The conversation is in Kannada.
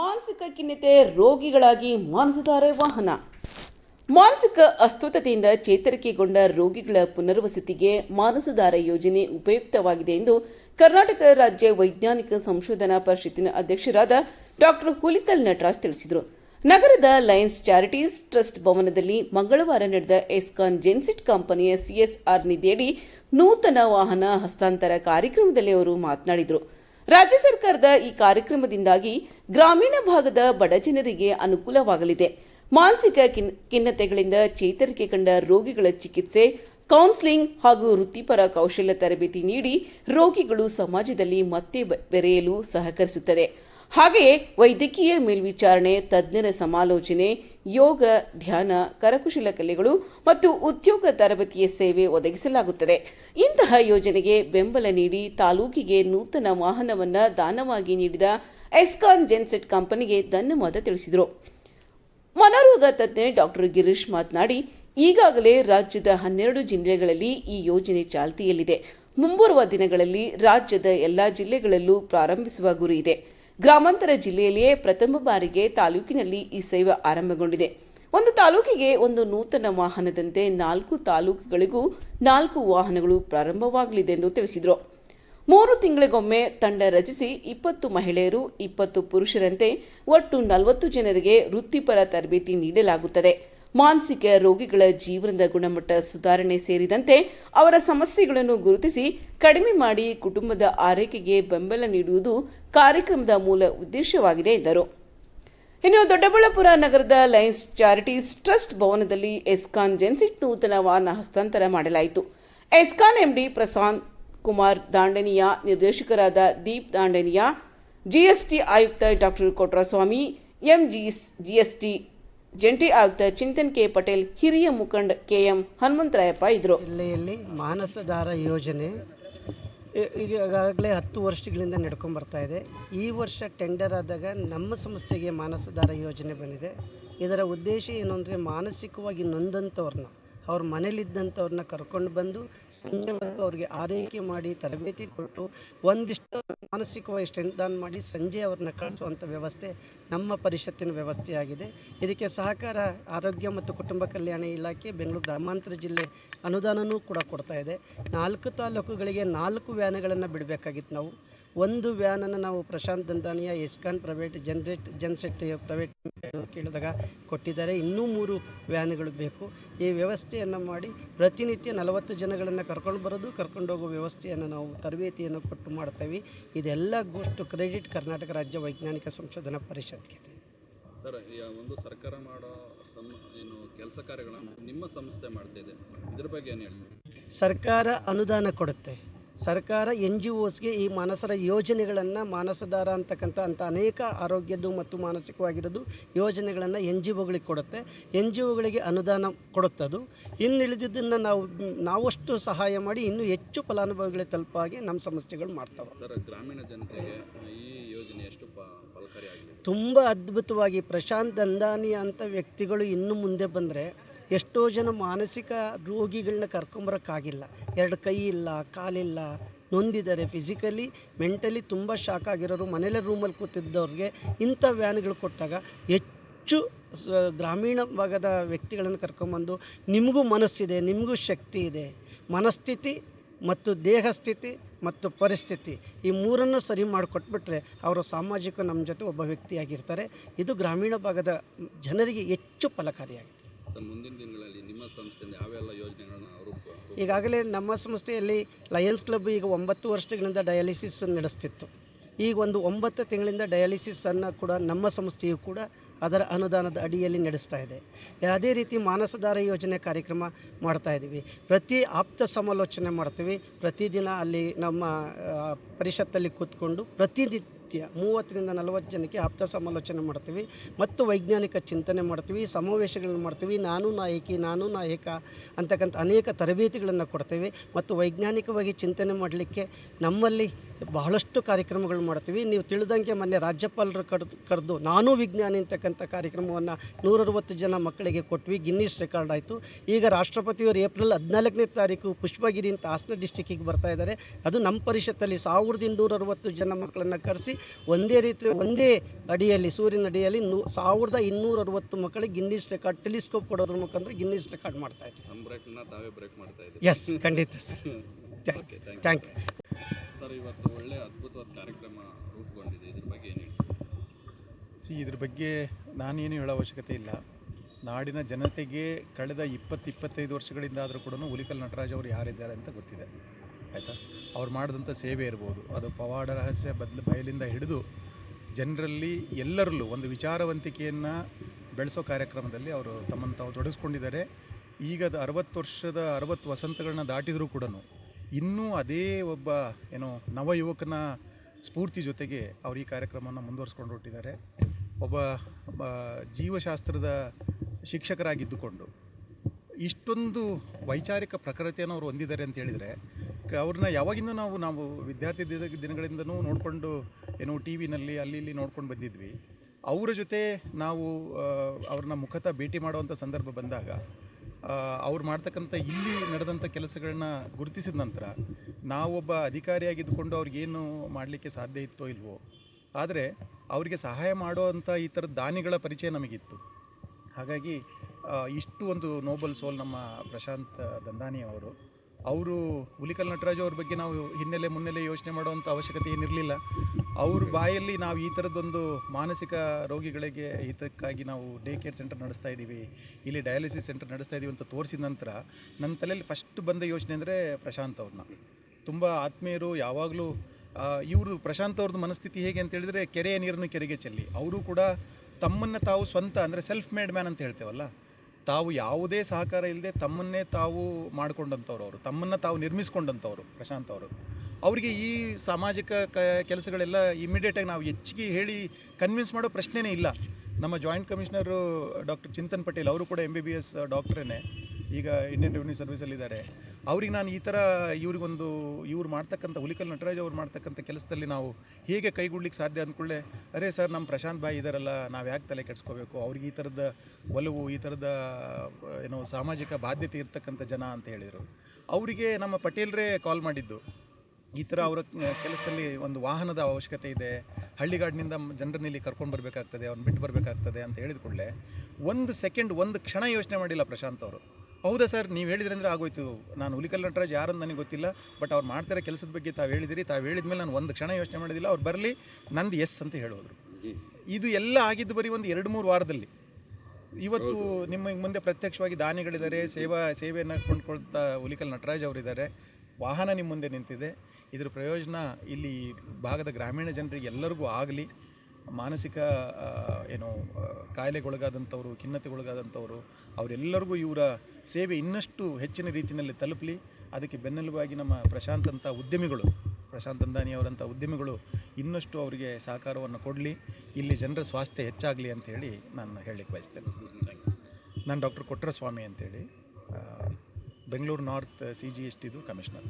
ಮಾನಸಿಕ ಖಿನ್ನತೆ ರೋಗಿಗಳಾಗಿ ಮಾನಸಧಾರೆ ವಾಹನ. ಮಾನಸಿಕ ಅಸ್ವಸ್ಥತೆಯಿಂದ ಚೇತರಿಕೆಗೊಂಡ ರೋಗಿಗಳ ಪುನರ್ವಸತಿಗೆ ಮಾನಸಧಾರ ಯೋಜನೆ ಉಪಯುಕ್ತವಾಗಿದೆ ಎಂದು ಕರ್ನಾಟಕ ರಾಜ್ಯ ವೈಜ್ಞಾನಿಕ ಸಂಶೋಧನಾ ಪರಿಷತ್ತಿನ ಅಧ್ಯಕ್ಷರಾದ ಡಾಕ್ಟರ್ ಹುಲಿಕಲ್ ನಟರಾಜ್ ತಿಳಿಸಿದರು. ನಗರದ ಲಯನ್ಸ್ ಚಾರಿಟೀಸ್ ಟ್ರಸ್ಟ್ ಭವನದಲ್ಲಿ ಮಂಗಳವಾರ ನಡೆದ ಎಸ್ಕಾನ್ ಜೆನ್ಸಿಟ್ ಕಂಪನಿಯ ಸಿಎಸ್ಆರ್ ನಿಧಿಯಡಿ ನೂತನ ವಾಹನ ಹಸ್ತಾಂತರ ಕಾರ್ಯಕ್ರಮದಲ್ಲಿ ಅವರು ಮಾತನಾಡಿದರು. ರಾಜ್ಯ ಸರ್ಕಾರದ ಈ ಕಾರ್ಯಕ್ರಮದಿಂದಾಗಿ ಗ್ರಾಮೀಣ ಭಾಗದ ಬಡ ಜನರಿಗೆ ಅನುಕೂಲವಾಗಲಿದೆ. ಮಾನಸಿಕ ಖಿನ್- ಖಿನ್ನತೆಗಳಿಂದ ಚೇತರಿಕೆ ಕಂಡ ರೋಗಿಗಳ ಚಿಕಿತ್ಸೆ ಕೌನ್ಸಿಲಿಂಗ್ ಹಾಗೂ ವೃತ್ತಿಪರ ಕೌಶಲ್ಯ ತರಬೇತಿ ನೀಡಿ ರೋಗಿಗಳು ಸಮಾಜದಲ್ಲಿ ಮತ್ತೆ ಬೆರೆಯಲು ಸಹಕರಿಸುತ್ತದೆ. ಹಾಗೆಯೇ ವೈದ್ಯಕೀಯ ಮೇಲ್ವಿಚಾರಣೆ, ತಜ್ಞರ ಸಮಾಲೋಚನೆ, ಯೋಗ, ಧ್ಯಾನ, ಕರಕುಶಲ ಕಲೆಗಳು ಮತ್ತು ಉದ್ಯೋಗ ತರಬೇತಿಯ ಸೇವೆ ಒದಗಿಸಲಾಗುತ್ತದೆ. ಇಂತಹ ಯೋಜನೆಗೆ ಬೆಂಬಲ ನೀಡಿ ತಾಲೂಕಿಗೆ ನೂತನ ವಾಹನವನ್ನ ದಾನವಾಗಿ ನೀಡಿದ ಎಸ್ಕಾನ್ ಜೆನ್ಸೆಟ್ ಕಂಪನಿಗೆ ಧನ್ಯವಾದ ತಿಳಿಸಿದರು. ಮನೋರೋಗ ತಜ್ಞ ಡಾಕ್ಟರ್ ಗಿರೀಶ್ ಮಾತನಾಡಿ, ಈಗಾಗಲೇ ರಾಜ್ಯದ ಹನ್ನೆರಡು ಜಿಲ್ಲೆಗಳಲ್ಲಿ ಈ ಯೋಜನೆ ಚಾಲ್ತಿಯಲ್ಲಿದೆ. ಮುಂಬರುವ ದಿನಗಳಲ್ಲಿ ರಾಜ್ಯದ ಎಲ್ಲಾ ಜಿಲ್ಲೆಗಳಲ್ಲೂ ಪ್ರಾರಂಭಿಸುವ ಗುರಿ ಇದೆ. ಗ್ರಾಮಾಂತರ ಜಿಲ್ಲೆಯಲ್ಲಿಯೇ ಪ್ರಥಮ ಬಾರಿಗೆ ತಾಲೂಕಿನಲ್ಲಿ ಈ ಸೇವೆ ಆರಂಭಗೊಂಡಿದೆ. ಒಂದು ತಾಲೂಕಿಗೆ ಒಂದು ನೂತನ ವಾಹನದಂತೆ ನಾಲ್ಕು ತಾಲೂಕುಗಳಿಗೂ ನಾಲ್ಕು ವಾಹನಗಳು ಪ್ರಾರಂಭವಾಗಲಿದೆ ಎಂದು ತಿಳಿಸಿದರು. ಮೂರು ತಿಂಗಳಿಗೊಮ್ಮೆ ತಂಡ ರಚಿಸಿ ಇಪ್ಪತ್ತು ಮಹಿಳೆಯರು, ಇಪ್ಪತ್ತು ಪುರುಷರಂತೆ ಒಟ್ಟು ನಲವತ್ತು ಜನರಿಗೆ ವೃತ್ತಿಪರ ತರಬೇತಿ ನೀಡಲಾಗುತ್ತದೆ. ಮಾನಸಿಕ ರೋಗಿಗಳ ಜೀವನದ ಗುಣಮಟ್ಟ ಸುಧಾರಣೆ ಸೇರಿದಂತೆ ಅವರ ಸಮಸ್ಯೆಗಳನ್ನು ಗುರುತಿಸಿ ಕಡಿಮೆ ಮಾಡಿ ಕುಟುಂಬದ ಆರೈಕೆಗೆ ಬೆಂಬಲ ನೀಡುವುದು ಕಾರ್ಯಕ್ರಮದ ಮೂಲ ಉದ್ದೇಶವಾಗಿದೆ ಎಂದರು. ಇನ್ನು ದೊಡ್ಡಬಳ್ಳಾಪುರ ನಗರದ ಲಯನ್ಸ್ ಚಾರಿಟೀಸ್ ಟ್ರಸ್ಟ್ ಭವನದಲ್ಲಿ ಎಸ್ಕಾನ್ ಜೆನ್ಸಿಟ್ ನೂತನ ವಾಹನ ಹಸ್ತಾಂತರ ಮಾಡಲಾಯಿತು. ಎಸ್ಕಾನ್ ಎಂಡಿ ಪ್ರಶಾಂತ್ ಕುಮಾರ್ ದಾಂಡನಿಯಾ, ನಿರ್ದೇಶಕರಾದ ದೀಪ್ ದಾಂಡನಿಯಾ, ಜಿಎಸ್ಟಿ ಆಯುಕ್ತ ಡಾಕ್ಟರ್ ಕೊಟ್ರಸ್ವಾಮಿ ಎಂಜಿಎಸ್ ಜಿಎಸ್ಟಿ ಜಂಟಿ ಆಯುಕ್ತ ಚಿಂತನ್ ಕೆ ಪಟೇಲ್, ಹಿರಿಯ ಮುಖಂಡ ಕೆ ಎಂ ಹನುಮಂತರಾಯಪ್ಪ ಇದ್ರು. ಜಿಲ್ಲೆಯಲ್ಲಿ ಮಾನಸಧಾರ ಯೋಜನೆ ಈಗ ಈಗಾಗಲೇ ಹತ್ತು ವರ್ಷಗಳಿಂದ ನಡ್ಕೊಂಡು ಇದೆ. ಈ ವರ್ಷ ಟೆಂಡರ್ ಆದಾಗ ನಮ್ಮ ಸಂಸ್ಥೆಗೆ ಮಾನಸಧಾರ ಯೋಜನೆ ಬಂದಿದೆ. ಇದರ ಉದ್ದೇಶ ಏನು ಅಂದರೆ ಮಾನಸಿಕವಾಗಿ ನೊಂದಂಥವ್ರನ್ನ ಅವ್ರ ಮನೇಲಿದ್ದಂಥವ್ರನ್ನ ಕರ್ಕೊಂಡು ಬಂದು ಸಂಜೆವರೆಗೂ ಅವ್ರಿಗೆ ಆರೈಕೆ ಮಾಡಿ ತರಬೇತಿ ಕೊಟ್ಟು ಒಂದಿಷ್ಟು ಮಾನಸಿಕವಾಗಿ ಸ್ಟ್ರೆಂಥನ್ ಮಾಡಿ ಸಂಜೆ ಅವ್ರನ್ನ ಕಳಿಸುವಂಥ ವ್ಯವಸ್ಥೆ ನಮ್ಮ ಪರಿಷತ್ತಿನ ವ್ಯವಸ್ಥೆಯಾಗಿದೆ. ಇದಕ್ಕೆ ಸಹಕಾರ ಆರೋಗ್ಯ ಮತ್ತು ಕುಟುಂಬ ಕಲ್ಯಾಣ ಇಲಾಖೆ ಬೆಂಗಳೂರು ಗ್ರಾಮಾಂತರ ಜಿಲ್ಲೆ ಅನುದಾನವೂ ಕೂಡ ಕೊಡ್ತಾ ಇದೆ. ನಾಲ್ಕು ತಾಲೂಕುಗಳಿಗೆ ನಾಲ್ಕು ವ್ಯಾನ್ಗಳನ್ನು ಬಿಡಬೇಕಾಗಿತ್ತು ನಾವು. ಒಂದು ವ್ಯಾನನ್ನು ನಾವು Prashant Dandania ISKCON private generate genset private ಕೇಳಿದಾಗ ಕೊಟ್ಟಿದ್ದಾರೆ. ಇನ್ನೂ ಮೂರು ವ್ಯಾನ್ಗಳು ಬೇಕು. ಈ ವ್ಯವಸ್ಥೆಯನ್ನು ಮಾಡಿ ಪ್ರತಿನಿತ್ಯ ನಲವತ್ತು ಜನಗಳನ್ನು ಕರ್ಕೊಂಡು ಬರೋದು ಕರ್ಕೊಂಡು ಹೋಗೋ ವ್ಯವಸ್ಥೆಯನ್ನು ನಾವು ತರಬೇತಿಯನ್ನು ಕೊಟ್ಟು ಮಾಡ್ತೇವೆ. ಇದೆಲ್ಲ ಗೋಷ್ಟು ಕ್ರೆಡಿಟ್ ಕರ್ನಾಟಕ ರಾಜ್ಯ ವೈಜ್ಞಾನಿಕ ಸಂಶೋಧನಾ ಪರಿಷತ್ಗೆ. ಸರ್ ಒಂದು ಸರ್ಕಾರ ಮಾಡೋ ಏನು ಕೆಲಸ ಕಾರ್ಯಗಳನ್ನು ನಿಮ್ಮ ಸಂಸ್ಥೆ ಮಾಡ್ತಿದೆ. ಇದ್ರ ಬಗ್ಗೆ ಏನು ಹೇಳ್ತೀವಿ ಸರ್ಕಾರ ಅನುದಾನ ಕೊಡುತ್ತೆ. ಸರ್ಕಾರ ಎನ್ ಜಿ ಓಸ್ಗೆ ಈ ಮಾನಸರ ಯೋಜನೆಗಳನ್ನು ಮಾನಸದಾರ ಅಂತಕ್ಕಂಥ ಅಂಥ ಅನೇಕ ಆರೋಗ್ಯದ್ದು ಮತ್ತು ಮಾನಸಿಕವಾಗಿರೋದು ಯೋಜನೆಗಳನ್ನು ಎನ್ ಜಿ ಒಗಳಿಗೆ ಕೊಡುತ್ತೆ. ಎನ್ ಜಿ ಒಗಳಿಗೆ ಅನುದಾನ ಕೊಡುತ್ತದು ಇನ್ನು ಇಳಿದಿದ್ದನ್ನು ನಾವು ನಾವಷ್ಟು ಸಹಾಯ ಮಾಡಿ ಇನ್ನೂ ಹೆಚ್ಚು ಫಲಾನುಭವಿಗಳಿಗೆ ತಲುಪಾಗಿ ನಮ್ಮ ಸಂಸ್ಥೆಗಳು ಮಾಡ್ತಾವೆ. ಸರ್ ಗ್ರಾಮೀಣ ಜನತೆಗೆ ಈ ಯೋಜನೆ ಎಷ್ಟು ಫಲಕಾರಿಯಾಗಿದೆ? ತುಂಬ ಅದ್ಭುತವಾಗಿ ಪ್ರಶಾಂತ್ ದಂದಾನಿ ಅಂತ ವ್ಯಕ್ತಿಗಳು ಇನ್ನು ಮುಂದೆ ಬಂದರೆ ಎಷ್ಟೋ ಜನ ಮಾನಸಿಕ ರೋಗಿಗಳನ್ನ ಕರ್ಕೊಂಬರೋಕ್ಕಾಗಿಲ್ಲ. ಎರಡು ಕೈ ಇಲ್ಲ, ಕಾಲಿಲ್ಲ, ನೊಂದಿದ್ದಾರೆ. ಫಿಸಿಕಲಿ ಮೆಂಟಲಿ ತುಂಬ ಶಾಕ್ ಆಗಿರೋರು ಮನೇಲೇ ರೂಮಲ್ಲಿ ಕೂತಿದ್ದವ್ರಿಗೆ ಇಂಥ ವ್ಯಾನ್ಗಳು ಕೊಟ್ಟಾಗ ಹೆಚ್ಚು ಗ್ರಾಮೀಣ ಭಾಗದ ವ್ಯಕ್ತಿಗಳನ್ನು ಕರ್ಕೊಂಬಂದು ನಿಮಗೂ ಮನಸ್ಸಿದೆ, ನಿಮಗೂ ಶಕ್ತಿ ಇದೆ. ಮನಸ್ಥಿತಿ ಮತ್ತು ದೇಹ ಸ್ಥಿತಿ ಮತ್ತು ಪರಿಸ್ಥಿತಿ ಈ ಮೂರನ್ನು ಸರಿ ಮಾಡಿಕೊಟ್ಬಿಟ್ರೆ ಅವರು ಸಾಮಾಜಿಕ ನಮ್ಮ ಜೊತೆ ಒಬ್ಬ ವ್ಯಕ್ತಿಯಾಗಿರ್ತಾರೆ. ಇದು ಗ್ರಾಮೀಣ ಭಾಗದ ಜನರಿಗೆ ಹೆಚ್ಚು ಫಲಕಾರಿಯಾಗಿದೆ. ಈಗಾಗಲೇ ನಮ್ಮ ಸಂಸ್ಥೆಯಲ್ಲಿ ಲಯನ್ಸ್ ಕ್ಲಬ್ ಈಗ ಒಂಬತ್ತು ವರ್ಷಗಳಿಂದ ಡಯಾಲಿಸಿಸ್ ನಡೆಸ್ತಿತ್ತು. ಈಗ ಒಂದು ಒಂಬತ್ತು ತಿಂಗಳಿಂದ ಡಯಾಲಿಸಿಸನ್ನು ಕೂಡ ನಮ್ಮ ಸಂಸ್ಥೆಯು ಕೂಡ ಅದರ ಅನುದಾನದ ಅಡಿಯಲ್ಲಿ ನಡೆಸ್ತಾ ಇದೆ. ಅದೇ ರೀತಿ ಮಾನಸಧಾರ ಯೋಜನೆ ಕಾರ್ಯಕ್ರಮ ಮಾಡ್ತಾ ಇದ್ದೀವಿ ಪ್ರತಿ ಆಪ್ತ ಸಮಾಲೋಚನೆ ಮಾಡ್ತೀವಿ. ಪ್ರತಿದಿನ ಅಲ್ಲಿ ನಮ್ಮ ಪರಿಷತ್ತಲ್ಲಿ ಕೂತ್ಕೊಂಡು ಪ್ರತಿನಿತ್ಯ ಮೂವತ್ತರಿಂದ ನಲವತ್ತು ಜನಕ್ಕೆ ಆಪ್ತ ಸಮಾಲೋಚನೆ ಮಾಡ್ತೀವಿ. ಮತ್ತು ವೈಜ್ಞಾನಿಕ ಚಿಂತನೆ ಮಾಡ್ತೀವಿ, ಸಮಾವೇಶಗಳನ್ನು ಮಾಡ್ತೀವಿ. ನಾನು ನಾಯಕಿ, ನಾನು ನಾಯಕ ಅಂತಕ್ಕಂಥ ಅನೇಕ ತರಬೇತಿಗಳನ್ನು ಕೊಡ್ತೇವೆ. ಮತ್ತು ವೈಜ್ಞಾನಿಕವಾಗಿ ಚಿಂತನೆ ಮಾಡಲಿಕ್ಕೆ ನಮ್ಮಲ್ಲಿ ಬಹಳಷ್ಟು ಕಾರ್ಯಕ್ರಮಗಳು ಮಾಡ್ತೀವಿ. ನೀವು ತಿಳಿದಂಗೆ ಮೊನ್ನೆ ರಾಜ್ಯಪಾಲರು ಕರೆದು ಕರೆದು ನಾನು ವಿಜ್ಞಾನಿ ಅಂತಕ್ಕಂಥ ಕಾರ್ಯಕ್ರಮವನ್ನು ನೂರರವತ್ತು ಜನ ಮಕ್ಕಳಿಗೆ ಕೊಟ್ವಿ. ಗಿನ್ನಿಸ್ ರೆಕಾರ್ಡ್ ಆಯಿತು. ಈಗ ರಾಷ್ಟ್ರಪತಿಯವರು ಏಪ್ರಿಲ್ ಹದಿನಾಲ್ಕನೇ ತಾರೀಕು ಪುಷ್ಪಗಿರಿ ಅಂತ ಹಾಸನ ಡಿಸ್ಟಿಕ್ಕಿಗೆ ಬರ್ತಾ ಇದ್ದಾರೆ. ಅದು ನಮ್ಮ ಪರಿಷತ್ತಲ್ಲಿ ಸಾವಿರದ ಇನ್ನೂರ ಅರವತ್ತು ಜನ ಮಕ್ಕಳನ್ನು ಕರೆಸಿ ಒಂದೇ ರೀತಿ ಒಂದೇ ಅಡಿಯಲ್ಲಿ ಸೂರ್ಯನ ಅಡಿಯಲ್ಲಿ ನೂ ಸಾವಿರದ ಇನ್ನೂರ ಅರವತ್ತು ಮಕ್ಕಳಿಗೆ ಗಿನ್ನಿಸ್ ರೆಕಾರ್ಡ್ ಟೆಲಿಸ್ಕೋಪ್ ಕೊಡೋದ್ರ ಮುಖಾಂತರ ಗಿನ್ನಿಸ್ ರೆಕಾರ್ಡ್ ಮಾಡ್ತಾ ಇದ್ದೀವಿ ನಮ್ಮ ಬ್ರೇಕ್ನ ತಾವೇ ಬ್ರೇಕ್ ಮಾಡ್ತಾ ಇದ್ದೀವಿ ಎಸ್ ಖಂಡಿತ sir. Thank you you sir ಇವತ್ತು ಒಳ್ಳೆ ಅದ್ಭುತವಾದ ಕಾರ್ಯಕ್ರಮ ರೂಪುಗೊಂಡಿದೆ. ಇದ್ರ ಬಗ್ಗೆ ಏನು ಸಿ ಇದ್ರ ಬಗ್ಗೆ ನಾನೇನು ಹೇಳೋ ಅವಶ್ಯಕತೆ ಇಲ್ಲ. ನಾಡಿನ ಜನತೆಗೆ ಕಳೆದ ಇಪ್ಪತ್ತು ಇಪ್ಪತ್ತೈದು ವರ್ಷಗಳಿಂದ ಆದರೂ ಕೂಡ ಹುಲಿಕಲ್ ನಟರಾಜ್ ಅವರು ಯಾರಿದ್ದಾರೆ ಅಂತ ಗೊತ್ತಿದೆ. ಆಯಿತಾ? ಅವ್ರು ಮಾಡಿದಂಥ ಸೇವೆ ಇರ್ಬೋದು. ಅದು ಪವಾಡ ರಹಸ್ಯ ಬದಲು ಬಯಲಿಂದ ಹಿಡಿದು ಜನರಲ್ಲಿ ಎಲ್ಲರಲ್ಲೂ ಒಂದು ವಿಚಾರವಂತಿಕೆಯನ್ನು ಬೆಳೆಸೋ ಕಾರ್ಯಕ್ರಮದಲ್ಲಿ ಅವರು ತಮ್ಮನ್ನು ತಾವು ತೊಡಗಿಸ್ಕೊಂಡಿದ್ದಾರೆ. ಈಗ ಅದು ಅರವತ್ತು ವರ್ಷದ ಅರವತ್ತು ವಸಂತಗಳನ್ನ ದಾಟಿದರೂ ಕೂಡ ಇನ್ನೂ ಅದೇ ಒಬ್ಬ ಏನೋ ನವಯುವಕನ ಸ್ಫೂರ್ತಿ ಜೊತೆಗೆ ಅವರು ಈ ಕಾರ್ಯಕ್ರಮವನ್ನು ಮುಂದುವರಿಸ್ಕೊಂಡು ಹೊಟ್ಟಿದ್ದಾರೆ ಒಬ್ಬ ಜೀವಶಾಸ್ತ್ರದ ಶಿಕ್ಷಕರಾಗಿದ್ದುಕೊಂಡು ಇಷ್ಟೊಂದು ವೈಚಾರಿಕ ಪ್ರಖರತೆಯನ್ನು ಅವರು ಹೊಂದಿದ್ದಾರೆ ಅಂತ ಹೇಳಿದರೆ ಅವ್ರನ್ನ ಯಾವಾಗಿಂದ ನಾವು ನಾವು ವಿದ್ಯಾರ್ಥಿ ದಿನ, ದಿನಗಳಿಂದನೂ ನೋಡಿಕೊಂಡು, ಏನು ಟಿ ವಿನಲ್ಲಿ ಅಲ್ಲಿ ಇಲ್ಲಿ ನೋಡ್ಕೊಂಡು ಬಂದಿದ್ವಿ. ಅವರ ಜೊತೆ ನಾವು ಅವ್ರನ್ನ ಮುಖತಃ ಭೇಟಿ ಮಾಡುವಂಥ ಸಂದರ್ಭ ಬಂದಾಗ ಅವ್ರು ಮಾಡ್ತಕ್ಕಂಥ ಇಲ್ಲಿ ನಡೆದಂಥ ಕೆಲಸಗಳನ್ನ ಗುರುತಿಸಿದ ನಂತರ, ನಾವೊಬ್ಬ ಅಧಿಕಾರಿಯಾಗಿದ್ದುಕೊಂಡು ಅವ್ರಿಗೇನು ಮಾಡಲಿಕ್ಕೆ ಸಾಧ್ಯ ಇತ್ತೋ ಇಲ್ವೋ, ಆದರೆ ಅವರಿಗೆ ಸಹಾಯ ಮಾಡುವಂಥ ಈ ಥರದ ದಾನಿಗಳ ಪರಿಚಯ ನಮಗಿತ್ತು. ಹಾಗಾಗಿ ಇಷ್ಟು ಒಂದು ನೋಬಲ್ ಸೋಲ್ ನಮ್ಮ ಪ್ರಶಾಂತ್ ದಂದಾನಿ ಅವರು ಹುಲಿಕಲ್ ನಟರಾಜ್ ಅವ್ರ ಬಗ್ಗೆ ನಾವು ಹಿನ್ನೆಲೆ ಮುನ್ನೆಲೆ ಯೋಚನೆ ಮಾಡುವಂಥ ಅವಶ್ಯಕತೆ ಏನಿರಲಿಲ್ಲ. ಅವ್ರ ಬಾಯಲ್ಲಿ ನಾವು ಈ ಥರದ್ದೊಂದು ಮಾನಸಿಕ ರೋಗಿಗಳಿಗೆ ಹಿತಕ್ಕಾಗಿ ನಾವು ಡೇ ಕೇರ್ ಸೆಂಟರ್ ನಡೆಸ್ತಾ ಇದ್ದೀವಿ. ಇಲ್ಲಿ ಡಯಾಲಿಸಿಸ್ ಸೆಂಟರ್ ನಡೆಸ್ತಾ ಇದ್ದೀವಿ ಅಂತ ತೋರಿಸಿದ ನಂತರ ನನ್ನ ತಲೆಯಲ್ಲಿ ಫಸ್ಟ್ ಬಂದ ಯೋಚನೆ ಅಂದರೆ ಪ್ರಶಾಂತ್ ಅವ್ರನ್ನ. ತುಂಬ ಆತ್ಮೀಯರು ಯಾವಾಗಲೂ ಇವರು ಪ್ರಶಾಂತ್ ಅವ್ರದ್ದು ಮನಸ್ಥಿತಿ ಹೇಗೆ ಅಂತ ಹೇಳಿದರೆ ಕೆರೆಯ ನೀರನ್ನು ಕೆರೆಗೆ ಚೆಲ್ಲಿ. ಅವರು ಕೂಡ ತಮ್ಮನ್ನು ತಾವು ಸ್ವಂತ ಅಂದರೆ ಸೆಲ್ಫ್ ಮೇಡ್ ಮ್ಯಾನ್ ಅಂತ ಹೇಳ್ತೇವಲ್ಲ. ತಾವು ಯಾವುದೇ ಸಹಕಾರ ಇಲ್ಲದೆ ತಮ್ಮನ್ನೇ ತಾವು ಮಾಡಿಕೊಂಡಂಥವ್ರು ಅವರು, ತಮ್ಮನ್ನು ತಾವು ನಿರ್ಮಿಸ್ಕೊಂಡಂಥವ್ರು ಪ್ರಶಾಂತ್ ಅವರು. ಅವರಿಗೆ ಈ ಸಾಮಾಜಿಕ ಕ, ಕೆಲಸಗಳೆಲ್ಲ ಇಮಿಡಿಯೇಟಾಗಿ ನಾವು ಹೆಚ್ಚಿಗೆ ಹೇಳಿ ಕನ್ವಿನ್ಸ್ ಮಾಡೋ ಪ್ರಶ್ನೆನೇ ಇಲ್ಲ. ನಮ್ಮ joint commissioner doctor Chintan Patel, ಅವರು ಕೂಡ ಎಂ ಬಿ ಬಿ ಎಸ್ ಡಾಕ್ಟ್ರೇನೆ ಈಗ ಇಂಡಿಯನ್ ರೆವಿನ್ಯೂ ಸರ್ವಿಸಲ್ಲಿದ್ದಾರೆ ಅವ್ರಿಗೆ ನಾನು ಈ ಥರ ಇವ್ರಿಗೊಂದು, ಇವ್ರು ಮಾಡ್ತಕ್ಕಂಥ ಹುಲಿಕಲ್ ನಟರಾಜ್ ಅವ್ರು ಮಾಡ್ತಕ್ಕಂಥ ಕೆಲಸದಲ್ಲಿ ನಾವು ಹೇಗೆ ಕೈಗೂಡ್ಲಿಕ್ಕೆ ಸಾಧ್ಯ ಅಂದ್ಕೊಳ್ಳೆ ಅರೆ ಸರ್ ನಮ್ಮ ಪ್ರಶಾಂತ್ ಭಾಯ್ ಇದಾರಲ್ಲ, ನಾವು ಯಾಕೆ ತಲೆ ಕೆಡಿಸ್ಕೋಬೇಕು? ಅವ್ರಿಗೆ ಈ ಥರದ ಒಲವು, ಈ ಥರದ ಏನೋ ಸಾಮಾಜಿಕ ಬಾಧ್ಯತೆ ಇರ್ತಕ್ಕಂಥ ಜನ ಅಂತ ಹೇಳಿದರು. ಅವರಿಗೆ ನಮ್ಮ ಪಟೇಲ್ರೇ ಕಾಲ್ ಮಾಡಿದ್ದು. ಈ ಥರ ಅವರ ಕೆಲಸದಲ್ಲಿ ಒಂದು ವಾಹನದ ಅವಶ್ಯಕತೆ ಇದೆ. ಹಳ್ಳಿಗಾಡಿನಿಂದ ಜನರನ್ನಿಲ್ಲಿ ಕರ್ಕೊಂಡು ಬರಬೇಕಾಗ್ತದೆ ಅವ್ರನ್ನ ಬಿಟ್ಟು ಬರಬೇಕಾಗ್ತದೆ ಅಂತ ಹೇಳಿದ ಕೂಡಲೇ, ಒಂದು ಸೆಕೆಂಡ್ ಒಂದು ಕ್ಷಣ ಯೋಚನೆ ಮಾಡಿಲ್ಲ ಪ್ರಶಾಂತ್ ಅವರು. ಹೌದಾ ಸರ್? ನೀವು ಹೇಳಿದ್ರೆ ಅಂದರೆ ಆಗೋಯ್ತು. ನಾನು ಹುಲಿಕಲ್ ನಟರಾಜ್ ಯಾರು ನನಗೆ ಗೊತ್ತಿಲ್ಲ ಬಟ್ ಅವ್ರು ಮಾಡ್ತಿರೋ ಕೆಲಸದ ಬಗ್ಗೆ ತಾವು ಹೇಳಿದಿರಿ ತಾವು ಹೇಳಿದ ಮೇಲೆ ನಾನು ಒಂದು ಕ್ಷಣ ಯೋಚನೆ ಮಾಡೋದಿಲ್ಲ. ಅವ್ರು ಬರಲಿ ನಂದು ಎಸ್ ಅಂತ ಹೇಳೋದ್ರು. ಇದು ಎಲ್ಲ ಆಗಿದ್ದು ಬರೀ ಒಂದು ಎರಡು ಮೂರು ವಾರದಲ್ಲಿ. ಇವತ್ತು ನಿಮ್ಮ ಮುಂದೆ ಪ್ರತ್ಯಕ್ಷವಾಗಿ ದಾನಿಗಳಿದ್ದಾರೆ ಸೇವಾ ಸೇವೆಯನ್ನು ಕೊಂಡ್ಕೊಳ್ತಾ ಹುಲಿಕಲ್ ನಟರಾಜ್ ಅವರಿದ್ದಾರೆ. ವಾಹನ ನಿಮ್ಮ ಮುಂದೆ ನಿಂತಿದೆ. ಇದರ ಪ್ರಯೋಜನ ಇಲ್ಲಿ ಭಾಗದ ಗ್ರಾಮೀಣ ಜನರಿಗೆ ಎಲ್ಲರಿಗೂ ಆಗಲಿ. ಮಾನಸಿಕ ಏನು ಕಾಯಿಲೆಗೊಳಗಾದಂಥವರು, ಖಿನ್ನತೆಗೊಳಗಾದಂಥವರು, ಅವರೆಲ್ಲರಿಗೂ ಇವರ ಸೇವೆ ಇನ್ನಷ್ಟು ಹೆಚ್ಚಿನ ರೀತಿಯಲ್ಲಿ ತಲುಪಲಿ. ಅದಕ್ಕೆ ಬೆನ್ನೆಲುಬಾಗಿ ನಮ್ಮ ಪ್ರಶಾಂತ್ ಅಂತ ಉದ್ಯಮಿಗಳು, ಪ್ರಶಾಂತ್ ಅಂದಾನಿ ಅವರಂಥ ಉದ್ಯಮಿಗಳು ಇನ್ನಷ್ಟು ಅವರಿಗೆ ಸಹಕಾರವನ್ನು ಕೊಡಲಿ. ಇಲ್ಲಿ ಜನರ ಸ್ವಾಸ್ಥ್ಯ ಹೆಚ್ಚಾಗಲಿ ಅಂತೇಳಿ ನಾನು ಹೇಳಲಿಕ್ಕೆ ಬಯಸ್ತೇನೆ. ನಾನು ಡಾಕ್ಟರ್ ಕೊಟ್ರಸ್ವಾಮಿ ಅಂತೇಳಿ Bengaluru north C G S ಟಿದು commissioner.